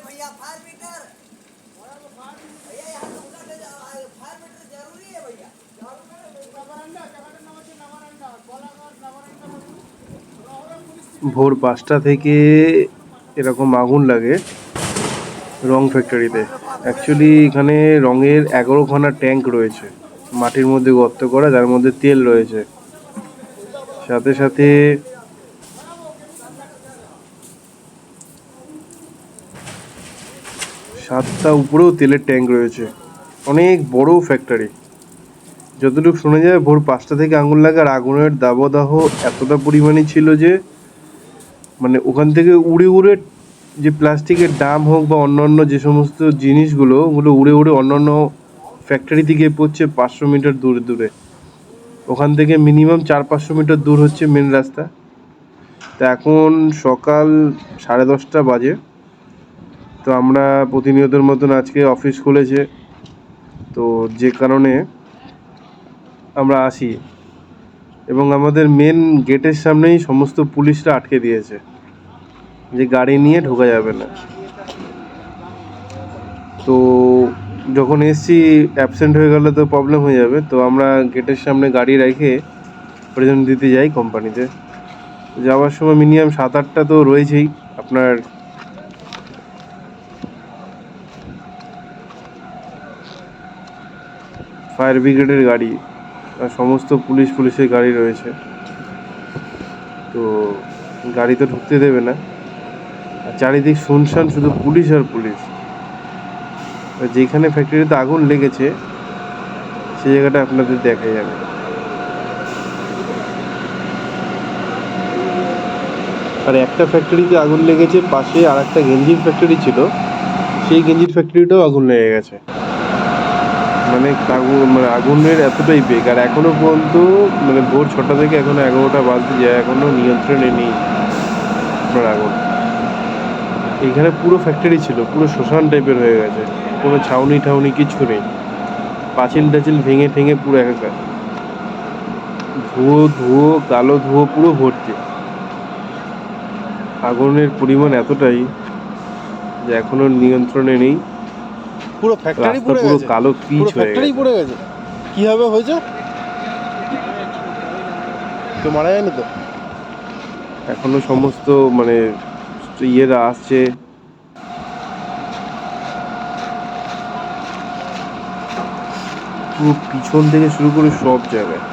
भैया fire metre भैया यहाँ से उधर ले जाओ आए, फायर मीटर जरूरी है भैया ভোর পাঁচটা থেকে এরকম আগুন লাগে রং ফ্যাক্টরিতে অ্যাকচুয়ালি এখানে রঙের এগারোখানা ট্যাঙ্ক রয়েছে মাটির মধ্যে গর্ত করা, যার মধ্যে তেল রয়েছে। সাথে সাথে সাতটা উপরেও তেলের ট্যাঙ্ক রয়েছে। অনেক বড় ফ্যাক্টরি যতটুকু শোনা যায়, ভোর পাঁচটা থেকে আঙুল লাগে আর আগুনের দাবদাহ এতটা পরিমাণে ছিল যে মানে ওখান থেকে উড়ে উড়ে যে প্লাস্টিকের ডাম হোক বা অন্যান্য যে সমস্ত জিনিসগুলো, ওগুলো উড়ে উড়ে অন্যান্য ফ্যাক্টরি থেকে পড়ছে পাঁচশো মিটার দূরে দূরে। ওখান থেকে মিনিমাম চার পাঁচশো মিটার দূর হচ্ছে মেন রাস্তা। তা এখন সকাল সাড়ে দশটা বাজে। তো আমরা প্রতিনিয়তের মতন আজকে অফিস খুলেছে। তো যে কারণে আমরা আসি। এবং আমাদের মেন গেটের সামনেই সমস্ত পুলিশরা আটকে দিয়েছে। যে গাড়ি নিয়ে ঢোকা যাবে না। তো যখন এসছি অ্যাবসেন্ট হয়ে গেলে তো প্রবলেম হয়ে যাবে। তো আমরা গেটের সামনে গাড়ি রেখে প্রেজেন্ট দিতে যাই কোম্পানিতে যাওয়ার সময় মিনিমাম সাত আটটা তো রয়েছেই আপনার। ফায়ার ব্রিগেডের গাড়ি আর সমস্ত পুলিশ পুলিশের গাড়ি রয়েছে। তো গাড়ি তো ঢুকতে দেবে না। আর চারিদিক শুনশান শুধু পুলিশ আর পুলিশ। যেখানে ফ্যাক্টরিতে আগুন লেগেছে সেই জায়গাটা আপনাদের দেখা যাবে আর একটা ফ্যাক্টরিতে আগুন লেগেছে, পাশে আর একটা গেঞ্জির ফ্যাক্টরি ছিল, সেই গেঞ্জির ফ্যাক্টরিটাও আগুন লেগে গেছে। মানে আগুন মানে আগুনের এতটাই বেগ, আর এখনও পর্যন্ত মানে ভোর ছটা থেকে এখনও এগারোটা বাজতে যায়, এখনও নিয়ন্ত্রণে নেই আপনার আগুন। এখানে পুরো ফ্যাক্টরি ছিল, পুরো শ্মশান টাইপের হয়ে গেছে। কোনো ছাউনি ঠাউনি কিছু নেই। পাঁচিল টাচিল ভেঙে ঠেঙে পুরো একাকার ধুয়ো ধুয়ো কালো ধুয়ো পুরো ভর্তি আগুনের পরিমাণ এতটাই যে এখনও নিয়ন্ত্রণে নেই। পুরো ফ্যাক্টরি পড়ে পুরো কালো পিচ হয়ে গেছে। পড়ে গেছে। কীভাবে হয়েছে? তো মারা যায়নি তো? এখনও সমস্ত মানে ইয়েরা আসছে। পুরো পিছন থেকে শুরু করে সব জায়গায়।